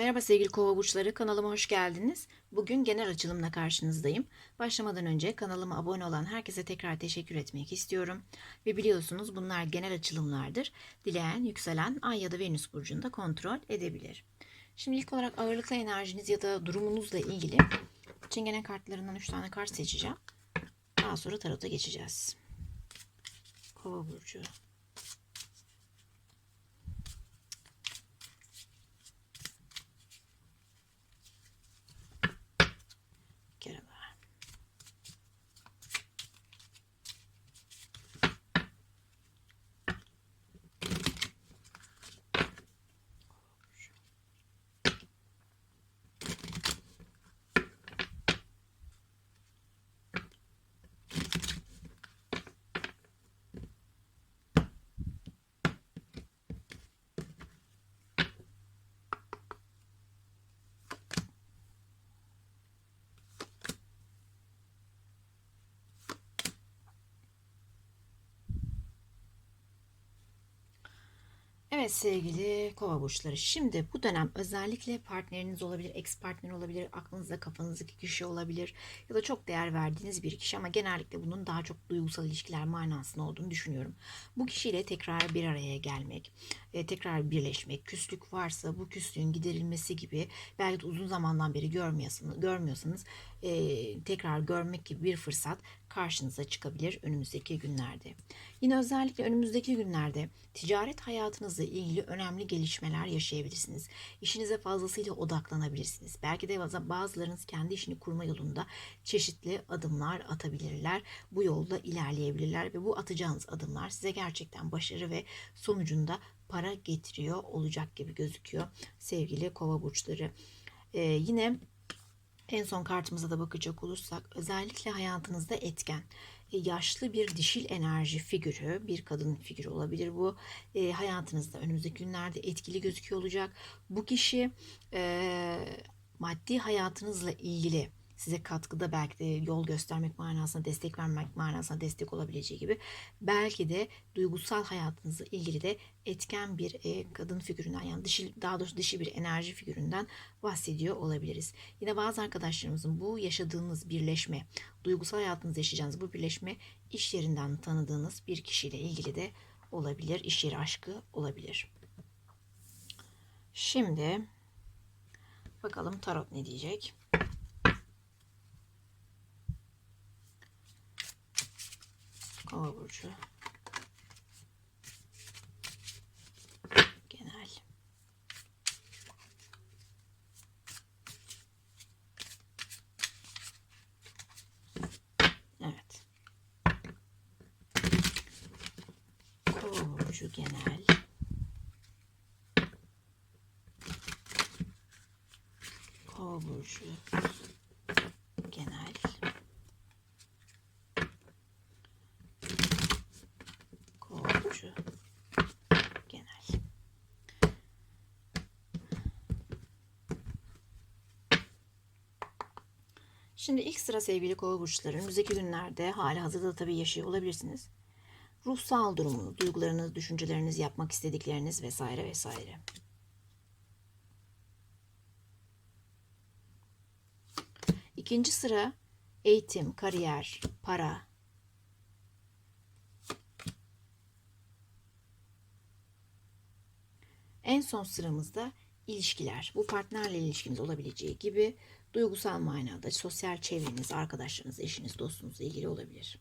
Merhaba sevgili kova burçları kanalıma hoş geldiniz. Bugün genel açılımla karşınızdayım. Başlamadan önce kanalıma abone olan herkese tekrar teşekkür etmek istiyorum. Ve biliyorsunuz bunlar genel açılımlardır. Dileyen yükselen ay ya da venüs burcunda kontrol edebilir. Şimdi ilk olarak ağırlıklı enerjiniz ya da durumunuzla ilgili çingene kartlarından 3 tane kart seçeceğim. Daha sonra tarota geçeceğiz. Kova burcu. Bir kere daha. Evet sevgili kova burçları. Şimdi bu dönem özellikle partneriniz olabilir, ex partner olabilir, aklınızda kafanızdaki kişi olabilir ya da çok değer verdiğiniz bir kişi ama genellikle bunun daha çok duygusal ilişkiler manasında olduğunu düşünüyorum. Bu kişiyle tekrar bir araya gelmek, e, tekrar birleşmek, küslük varsa bu küslüğün giderilmesi gibi belki de uzun zamandan beri görmüyorsanız, görmüyorsanız e, tekrar görmek gibi bir fırsat karşınıza çıkabilir önümüzdeki günlerde. Yine özellikle önümüzdeki günlerde ticaret hayatınızla ilgili önemli gelişmeler yaşayabilirsiniz. İşinize fazlasıyla odaklanabilirsiniz. Belki de bazılarınız kendi işini kurma yolunda çeşitli adımlar atabilirler. Bu yolda ilerleyebilirler ve bu atacağınız adımlar size gerçekten başarı ve sonucunda para getiriyor olacak gibi gözüküyor sevgili kova burçları. Ee, yine en son kartımıza da bakacak olursak özellikle hayatınızda etken e, yaşlı bir dişil enerji figürü, bir kadın figürü olabilir bu. E, hayatınızda önümüzdeki günlerde etkili gözüküyor olacak. Bu kişi e, maddi hayatınızla ilgili size katkıda belki de yol göstermek manasına, destek vermek manasına destek olabileceği gibi belki de duygusal hayatınızla ilgili de etken bir e, kadın figüründen yani dişi, daha doğrusu dişi bir enerji figüründen bahsediyor olabiliriz. Yine bazı arkadaşlarımızın bu yaşadığınız birleşme, duygusal hayatınızda yaşayacağınız bu birleşme iş yerinden tanıdığınız bir kişiyle ilgili de olabilir. İş yeri aşkı olabilir. Şimdi bakalım tarot ne diyecek? Kova burcu. Genel. Evet. Kova burcu genel. Kova burcu genel. Kovucu genel. Şimdi ilk sıra sevgili kova burçları önümüzdeki günlerde hali hazırda tabii yaşıyor olabilirsiniz. Ruhsal durumunuz, duygularınız, düşünceleriniz, yapmak istedikleriniz vesaire vesaire. İkinci sıra eğitim, kariyer, para, En son sıramızda ilişkiler. Bu partnerle ilişkiniz olabileceği gibi duygusal manada sosyal çevreniz, arkadaşlarınız, eşiniz, dostunuzla ilgili olabilir.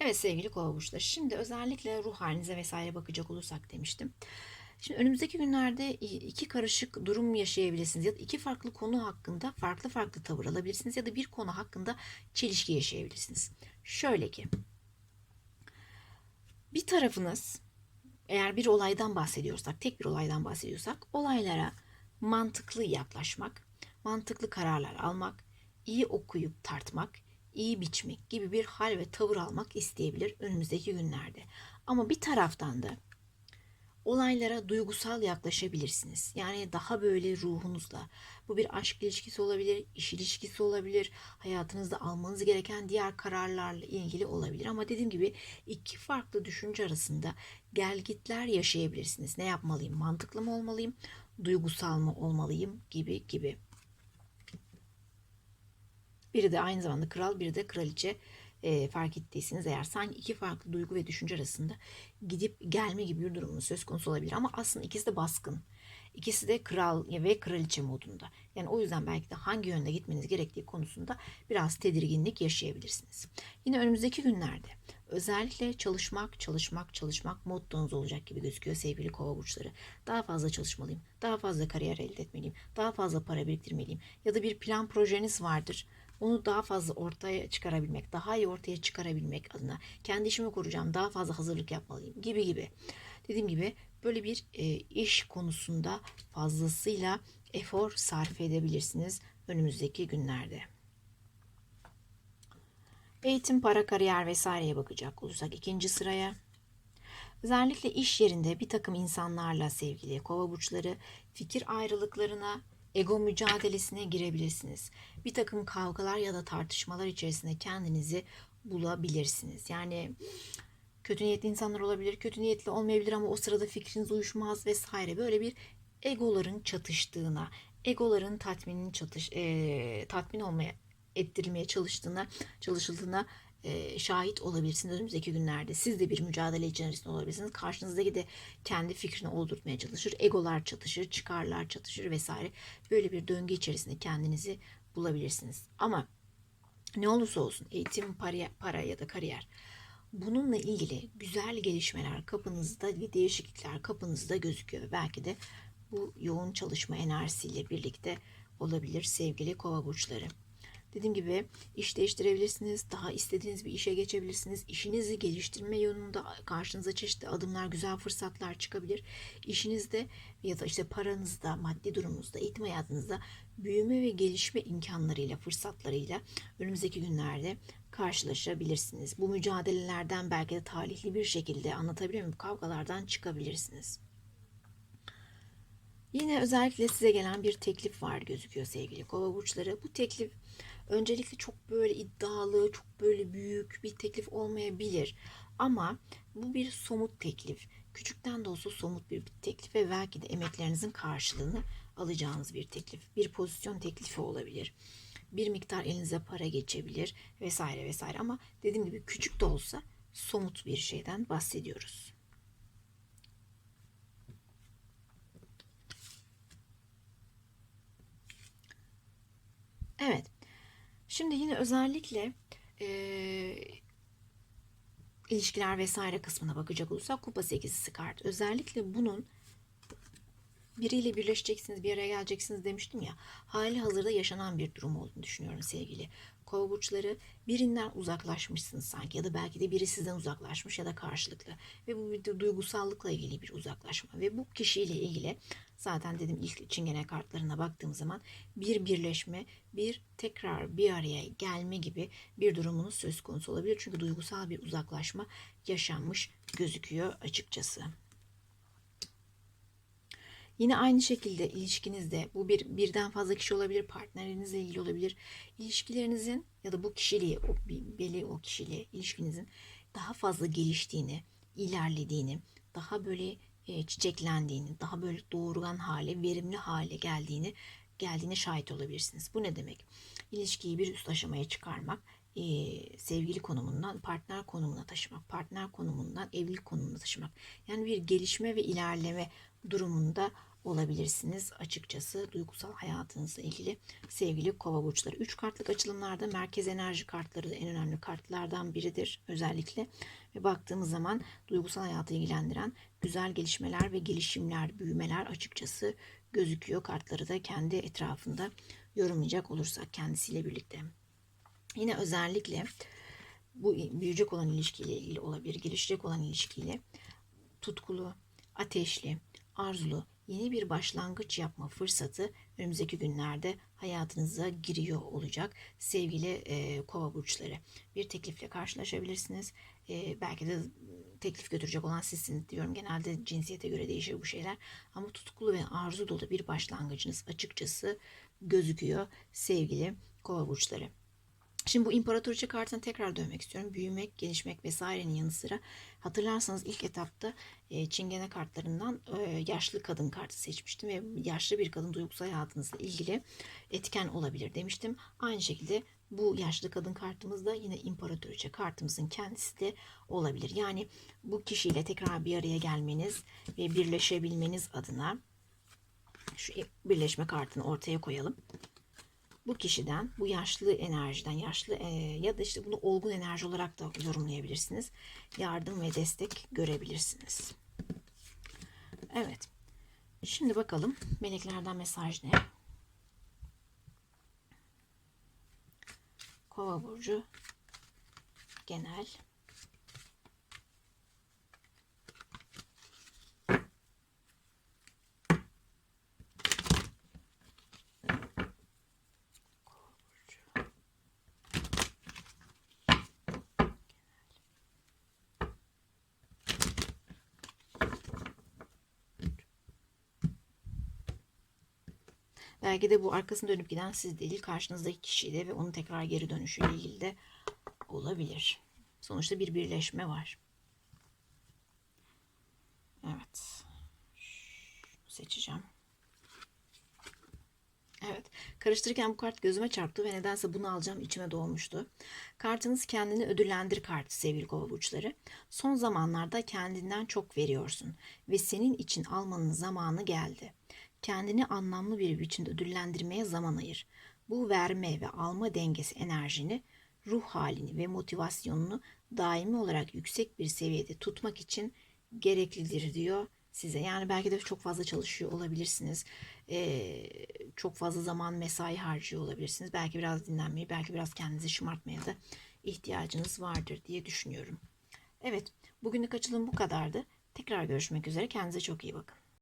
Evet sevgili kova burçları. Şimdi özellikle ruh halinize vesaire bakacak olursak demiştim. Şimdi önümüzdeki günlerde iki karışık durum yaşayabilirsiniz ya da iki farklı konu hakkında farklı farklı tavır alabilirsiniz ya da bir konu hakkında çelişki yaşayabilirsiniz. Şöyle ki tarafınız eğer bir olaydan bahsediyorsak, tek bir olaydan bahsediyorsak olaylara mantıklı yaklaşmak, mantıklı kararlar almak, iyi okuyup tartmak, iyi biçmek gibi bir hal ve tavır almak isteyebilir önümüzdeki günlerde. Ama bir taraftan da olaylara duygusal yaklaşabilirsiniz. Yani daha böyle ruhunuzla. Bu bir aşk ilişkisi olabilir, iş ilişkisi olabilir, hayatınızda almanız gereken diğer kararlarla ilgili olabilir. Ama dediğim gibi iki farklı düşünce arasında gelgitler yaşayabilirsiniz. Ne yapmalıyım? Mantıklı mı olmalıyım? Duygusal mı olmalıyım? Gibi gibi. Biri de aynı zamanda kral, biri de kraliçe e, fark ettiyseniz eğer sanki iki farklı duygu ve düşünce arasında gidip gelme gibi bir durumun söz konusu olabilir. Ama aslında ikisi de baskın. İkisi de kral ve kraliçe modunda. Yani o yüzden belki de hangi yönde gitmeniz gerektiği konusunda biraz tedirginlik yaşayabilirsiniz. Yine önümüzdeki günlerde özellikle çalışmak, çalışmak, çalışmak mottonuz olacak gibi gözüküyor sevgili kova burçları. Daha fazla çalışmalıyım, daha fazla kariyer elde etmeliyim, daha fazla para biriktirmeliyim ya da bir plan projeniz vardır onu daha fazla ortaya çıkarabilmek, daha iyi ortaya çıkarabilmek adına kendi işimi kuracağım, daha fazla hazırlık yapmalıyım gibi gibi. Dediğim gibi böyle bir e, iş konusunda fazlasıyla efor sarf edebilirsiniz önümüzdeki günlerde. Eğitim, para, kariyer vesaireye bakacak olursak ikinci sıraya. Özellikle iş yerinde bir takım insanlarla sevgili kova burçları fikir ayrılıklarına, ego mücadelesine girebilirsiniz. Bir takım kavgalar ya da tartışmalar içerisinde kendinizi bulabilirsiniz. Yani kötü niyetli insanlar olabilir, kötü niyetli olmayabilir ama o sırada fikriniz uyuşmaz vesaire. Böyle bir egoların çatıştığına, egoların tatminin çatış, e, tatmin olmaya ettirilmeye çalıştığına, çalışıldığına e, şahit olabilirsiniz önümüzdeki günlerde. Siz de bir mücadele içerisinde olabilirsiniz. Karşınızdaki de kendi fikrini oldurtmaya çalışır. Egolar çatışır, çıkarlar çatışır vesaire. Böyle bir döngü içerisinde kendinizi bulabilirsiniz. Ama ne olursa olsun eğitim, para, para ya da kariyer bununla ilgili güzel gelişmeler kapınızda ve değişiklikler kapınızda gözüküyor. Belki de bu yoğun çalışma enerjisiyle birlikte olabilir sevgili kova burçları. Dediğim gibi iş değiştirebilirsiniz. Daha istediğiniz bir işe geçebilirsiniz. İşinizi geliştirme yolunda karşınıza çeşitli adımlar, güzel fırsatlar çıkabilir. İşinizde ya da işte paranızda, maddi durumunuzda, eğitim hayatınızda büyüme ve gelişme imkanlarıyla, fırsatlarıyla önümüzdeki günlerde karşılaşabilirsiniz. Bu mücadelelerden belki de talihli bir şekilde anlatabiliyor muyum? Kavgalardan çıkabilirsiniz. Yine özellikle size gelen bir teklif var gözüküyor sevgili kova burçları. Bu teklif öncelikle çok böyle iddialı, çok böyle büyük bir teklif olmayabilir. Ama bu bir somut teklif. Küçükten de olsa somut bir teklif ve belki de emeklerinizin karşılığını alacağınız bir teklif. Bir pozisyon teklifi olabilir. Bir miktar elinize para geçebilir vesaire vesaire ama dediğim gibi küçük de olsa somut bir şeyden bahsediyoruz. Evet. Şimdi yine özellikle e, ilişkiler vesaire kısmına bakacak olursak kupa sekizisi kart. Özellikle bunun biriyle birleşeceksiniz, bir araya geleceksiniz demiştim ya. Hali hazırda yaşanan bir durum olduğunu düşünüyorum sevgili kova burçları. Birinden uzaklaşmışsınız sanki ya da belki de biri sizden uzaklaşmış ya da karşılıklı. Ve bu bir duygusallıkla ilgili bir uzaklaşma. Ve bu kişiyle ilgili zaten dedim ilk çingene kartlarına baktığım zaman bir birleşme, bir tekrar bir araya gelme gibi bir durumunuz söz konusu olabilir. Çünkü duygusal bir uzaklaşma yaşanmış gözüküyor açıkçası. Yine aynı şekilde ilişkinizde bu bir birden fazla kişi olabilir, partnerinizle ilgili olabilir. İlişkilerinizin ya da bu kişiliği, o belli o kişiliğe ilişkinizin daha fazla geliştiğini, ilerlediğini, daha böyle e, çiçeklendiğini, daha böyle doğurgan hale, verimli hale geldiğini geldiğine şahit olabilirsiniz. Bu ne demek? İlişkiyi bir üst aşamaya çıkarmak, e, sevgili konumundan partner konumuna taşımak, partner konumundan evlilik konumuna taşımak. Yani bir gelişme ve ilerleme durumunda olabilirsiniz açıkçası duygusal hayatınızla ilgili sevgili kova burçları. 3 kartlık açılımlarda merkez enerji kartları da en önemli kartlardan biridir özellikle. Ve baktığımız zaman duygusal hayatı ilgilendiren güzel gelişmeler ve gelişimler, büyümeler açıkçası gözüküyor. Kartları da kendi etrafında yorumlayacak olursak kendisiyle birlikte. Yine özellikle bu büyüyecek olan ilişkiyle ilgili olabilir, gelişecek olan ilişkiyle tutkulu, ateşli, arzulu, yeni bir başlangıç yapma fırsatı önümüzdeki günlerde hayatınıza giriyor olacak sevgili e, kova burçları. Bir teklifle karşılaşabilirsiniz. E, belki de teklif götürecek olan sizsiniz diyorum. Genelde cinsiyete göre değişir bu şeyler. Ama tutkulu ve arzu dolu bir başlangıcınız açıkçası gözüküyor sevgili kova burçları. Şimdi bu imparatoriçe kartına tekrar dönmek istiyorum. Büyümek, gelişmek vesairenin yanı sıra hatırlarsanız ilk etapta e, çingene kartlarından e, yaşlı kadın kartı seçmiştim ve yaşlı bir kadın duygusal hayatınızla ilgili etken olabilir demiştim. Aynı şekilde bu yaşlı kadın kartımız da yine imparatoriçe kartımızın kendisi de olabilir. Yani bu kişiyle tekrar bir araya gelmeniz ve birleşebilmeniz adına şu birleşme kartını ortaya koyalım bu kişiden, bu yaşlı enerjiden, yaşlı e, ya da işte bunu olgun enerji olarak da yorumlayabilirsiniz. Yardım ve destek görebilirsiniz. Evet. Şimdi bakalım meleklerden mesaj ne? Kova burcu genel Belki de bu arkasını dönüp giden siz değil, karşınızdaki kişiydi ve onun tekrar geri dönüşüyle ilgili de olabilir. Sonuçta bir birleşme var. Evet. Seçeceğim. Evet. Karıştırırken bu kart gözüme çarptı ve nedense bunu alacağım içime doğmuştu. Kartınız kendini ödüllendir kartı sevgili kova burçları. Son zamanlarda kendinden çok veriyorsun ve senin için almanın zamanı geldi. Kendini anlamlı bir biçimde ödüllendirmeye zaman ayır. Bu verme ve alma dengesi enerjini, ruh halini ve motivasyonunu daimi olarak yüksek bir seviyede tutmak için gereklidir diyor size. Yani belki de çok fazla çalışıyor olabilirsiniz. Ee, çok fazla zaman mesai harcıyor olabilirsiniz. Belki biraz dinlenmeyi, belki biraz kendinizi şımartmaya da ihtiyacınız vardır diye düşünüyorum. Evet, bugünlük açılım bu kadardı. Tekrar görüşmek üzere. Kendinize çok iyi bakın.